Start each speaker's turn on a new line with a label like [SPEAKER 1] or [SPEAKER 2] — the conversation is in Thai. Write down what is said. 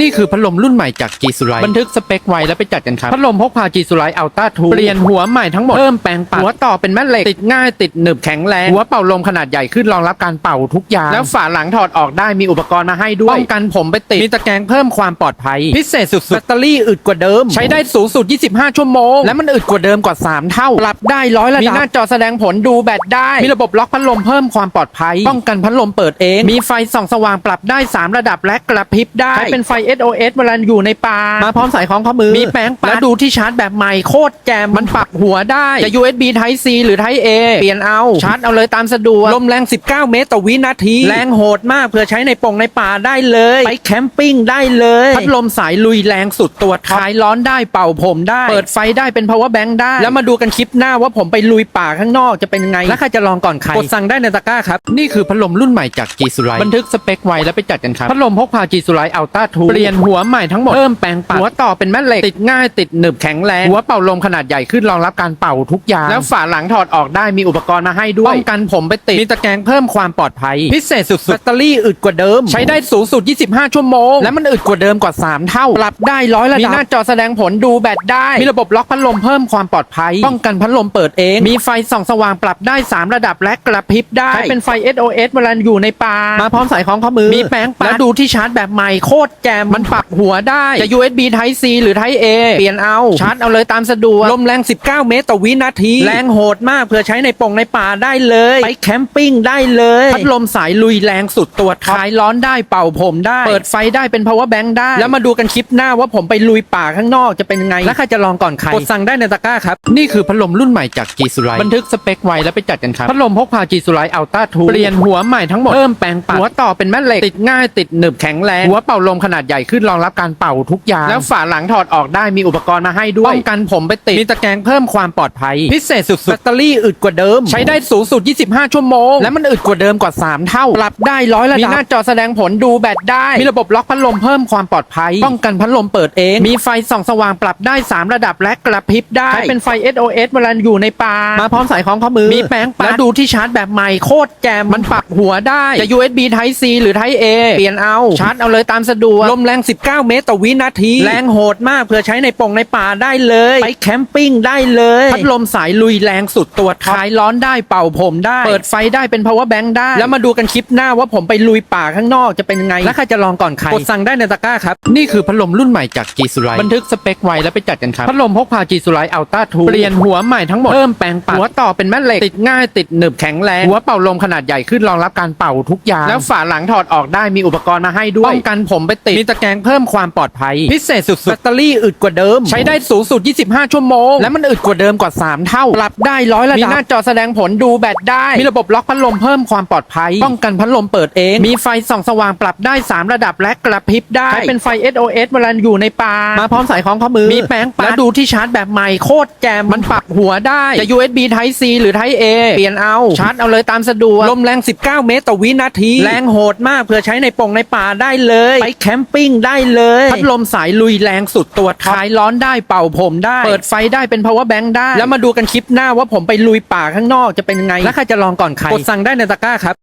[SPEAKER 1] นี่คือพัดลมรุ่นใหม่จาก G s u l i บันทึกสเปคไว้แล้วไปจัดกันครับ พัดลมพกพา G s u l i Ultra 2เปลี่ยนหัวใหม่ทั้งหมด เพิ่มแปลงปัดหัวต่อเป็นแม่เหล็ก ติดง่ายติดหนึบแข็งแรง หัวเป่าลมขนาดใหญ่ขึ้นรองรับการเป่าทุกอย่าง แล้วฝาหลังถอดออกได้มีอุปกรณ์มาให้ด้วยป้องกันผมไปติด มีตะแกรงเพิ่มความปลอดภัย พิเศษสุดๆแบตเตอรี่อึดกว่าเดิม ใช้ได้สูงสุด 25 ชั่วโมง และมันอึดกว่าเดิมกว่า 3 เท่าปรับได้ร้อยระดับมีหน้าจอแสดงผลดูแบตได้ มีระบบล็อกพัดลมเพิ่มความปลอดภัย ป้องกันพัดลมเปิดเอง มีไฟส่องสว่างปรับได้ 3 ระดับและกระพริบได้ใช้เป็นไฟ SOS เวลาอยู่ในป่ามาพร้อมสายของข้อมือ มีแป้งปัดแล้วดูที่ชาร์จแบบใหม่โคตรแจมมันปรับหัวได้ จะ USB Type C หรือ Type A เปลี่ยนเอา ชาร์จเอาเลยตามสะดวกลมแรง 19 เมตรต่อวินาที แรงโหดมากเพื่อใช้ในปงในป่าได้เลย ไปแคมปิ้งได้เลยพัดลมสายลุยแรงสุดตัวคลายร้อนได้เป่าผมได้ เปิดไฟได้เป็น power bank ได้ แล้วมาดูกันคลิปหน้าว่าผมไปลุยป่าข้างนอกจะเป็นยังไง และใครจะลองก่อนใครกดสั่งได้ในตะกร้าครับนี่คือพัดลมรุ่นใหม่จาก G s u l i บันทึกสเปคไว้แล้วไปจัดกันครับพัดลมพกพา G s u l i Ultra 2เปลี่ยนหัวใหม่ทั้งหมด เพิ่มแปลงปัดหัวต่อเป็นแม่เหล็ก ติดง่ายติดหนึบแข็งแรง หัวเป่าลมขนาดใหญ่ขึ้นรองรับการเป่าทุกอย่าง แล้วฝาหลังถอดออกได้มีอุปกรณ์มาให้ด้วยป้องกันผมไปติด มีตะแกรงเพิ่มความปลอดภัย พิเศษสุดๆแบตเตอรี่อึดกว่าเดิม ใช้ได้สูงสุด 25 ชั่วโมง และมันอึดกว่าเดิมกว่า 3 เท่าปรับได้ร้อยระดับมีหน้าจอแสดงผลดูแบตได้ มีระบบล็อกพัดลมเพิ่มความปลอดภัย ป้องกันพัดลมเปิดเอง มีไฟส่องสว่างปรับได้ 3 ระดับและกระพริบได้ใช้เป็นไฟ SOS เวลาอยู่ในป่ามาพร้อมสายของข้อมือมีแป้งปัดแล้วดูที่ชาร์จแบบใหม่โคตรแจมมันปรับหัวได้ จะ USB Type C หรือ Type A เปลี่ยนเอา ชาร์จเอาเลยตามสะดวก ลมแรง 19 เมตรต่อวินาที แรงโหดมากเพื่อใช้ในปงในป่าได้เลย ไปแคมปิ้งได้เลย พัดลมสายลุยแรงสุดตัวคลายร้อนได้เป่าผมได้ เปิดไฟได้เป็น power bank ได้ แล้วมาดูกันคลิปหน้าว่าผมไปลุยป่าข้างนอกจะเป็นยังไง และใครจะลองก่อนใคร กดสั่งได้ในตะกร้าครับ นี่คือพัดลมรุ่นใหม่จาก G s u l i บันทึกสเปคไว้แล้วไปจัดกันครับ พัดลมพกพา G s u l i Ultra 2เปลี่ยนหัวใหม่ทั้งหมด เพิ่มแปลงปัดหัวต่อเป็นแม่เหล็กติดง่ายติดหนึบแข็งแรง หัวเป่าลมขนาดใหญ่ขึ้นรองรับการเป่าทุกอย่าง แล้วฝาหลังถอดออกได้มีอุปกรณ์มาให้ด้วยป้องกันผมไปติดมีตะแกรงเพิ่มความปลอดภัย พิเศษสุดๆแบตเตอรี่อึดกว่าเดิม ใช้ได้สูงสุด 25 ชั่วโมง และมันอึดกว่าเดิมกว่า 3 เท่าปรับได้ร้อยระดับมีหน้าจอแสดงผลดูแบตได้ มีระบบล็อกพัดลมเพิ่มความปลอดภัย ป้องกันพัดลมเปิดเอง มีไฟส่องสว่างปรับได้ 3 ระดับและกระพริบได้ใช้เป็นไฟ SOS เวลาอยู่ในป่ามาพร้อมสายของข้อมือมีแป้งปัดแล้วดูที่ชาร์จแบบใหม่โคตรแจมมันปรับหัวได้จะ USB Type C หรือ Type A เปลี่ยนเอาชาร์จเอาเลยตามสะดวกลมแรง 19 เมตรต่อวินาที แรงโหดมากเพื่อใช้ในปงในป่าได้เลย ไปแคมปิ้งได้เลย พัดลมสายลุยแรงสุดตัวคลายร้อนได้เป่าผมได้ เปิดไฟได้เป็น power bank ได้ แล้วมาดูกันคลิปหน้าว่าผมไปลุยป่าข้างนอกจะเป็นยังไง และใครจะลองก่อนใคร กดสั่งได้ในตะกร้าครับ นี่คือพัดลมรุ่นใหม่จาก G s u l i บันทึกสเปคไว้แล้วไปจัดกันครับ พัดลมพกพา G s u l i Ultra 2เปลี่ยนหัวใหม่ทั้งหมด เพิ่มแปลงปัดหัวต่อเป็นแม่เหล็กติดง่ายติดหนึบแข็งแรง หัวเป่าลมขนาดใหญ่ขึ้นรองรับการเป่าทุกอย่าง แล้วฝาหลังถอดออกได้มีอุปกรณ์มาให้ด้วยป้องกันผมไปติดมีตะแกรงเพิ่มความปลอดภัย พิเศษสุดๆแบตเตอรี่อึดกว่าเดิม ใช้ได้สูงสุด 25 ชั่วโมง และมันอึดกว่าเดิมกว่า 3 เท่า ปรับได้ร้อยระดับ มีหน้าจอแสดงผลดูแบตได้ มีระบบล็อกพัดลมเพิ่มความปลอดภัย ป้องกันพัดลมเปิดเอง มีไฟส่องสว่างปรับได้ 3 ระดับและกระพริบได้ ใช้เป็นไฟ SOS เวลาอยู่ในป่า มาพร้อมสายของข้อมือ มีแป้งปัดแล้วดูที่ชาร์จแบบใหม่โคตรแจม มันปรับหัวได้จะ USB Type C หรือ Type A เปลี่ยนเอา ชาร์จเอาเลยตามสะดวก ลมแรง 19 เมตรต่อวินาที แรงโหดมากเพื่อใช้ในปงในป่าได้เลย ไปแคมปิ้งได้เลย พัดลมสายลุยแรงสุดตัวคลายร้อนได้เป่าผมได้ เปิดไฟได้เป็น power bank ได้ แล้วมาดูกันคลิปหน้าว่าผมไปลุยป่าข้างนอกจะเป็นยังไง และใครจะลองก่อนใคร กดสั่งได้ในตะกร้าครับ